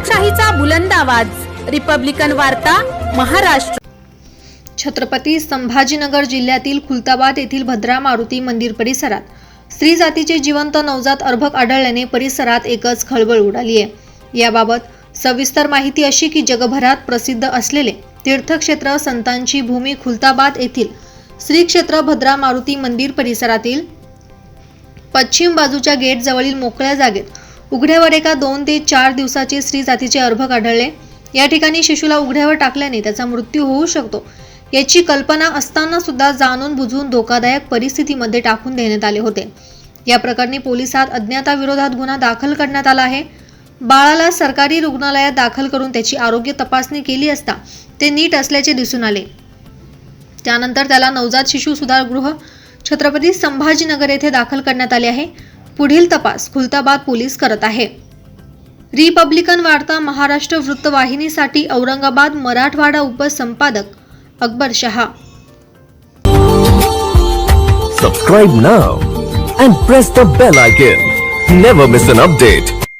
लोकशाहीचा बुलंद आवाज. रिपब्लिकन वार्ता महाराष्ट्र. छत्रपती संभाजीनगर जिल्ह्यातील खुलताबाद येथील भद्रा मारुती मंदिर परिसरात स्त्री जातीचे जिवंत नवजात अर्भक आढळल्याने परिसरात एकच खळबळ उडाली आहे. याबाबत सविस्तर माहिती अशी की जगभरात प्रसिद्ध असलेले तीर्थक्षेत्र संतांची भूमी खुलताबाद येथील श्री क्षेत्र भद्रा मारुती मंदिर परिसरातील पश्चिम बाजूच्या गेट जवळील मोकळ्या जागेत उघड्यावर एका दोन ते चार दिवसाचे स्त्री जातीचे अर्भक आढळले या ठिकाणी शिशूला उघड्यावर टाकल्याने त्याचा मृत्यू होऊ शकतो. याची कल्पना असताना सुद्धा जाणून बुजून धोकादायक परिस्थितीमध्ये टाकून देण्यात आले होते. या प्रकरणी पोलिसात अज्ञाताविरोधात गुन्हा दाखल करण्यात आला आहे. बाळाला सरकारी रुग्णालयात दाखल करून त्याची आरोग्य तपासणी केली असता ते नीट असल्याचे दिसून आले. त्यानंतर त्याला नवजात शिशु सुधारगृह छत्रपती संभाजीनगर येथे दाखल करण्यात आले आहे. पुढील तपास खुलताबाद पोलीस करत आहे. रिपब्लिकन वार्ता महाराष्ट्र वृत्तवाहिनीसाठी Aurangabad Marathwada उपसंपादक Akbar Shah. Subscribe now and press the bell icon never miss an update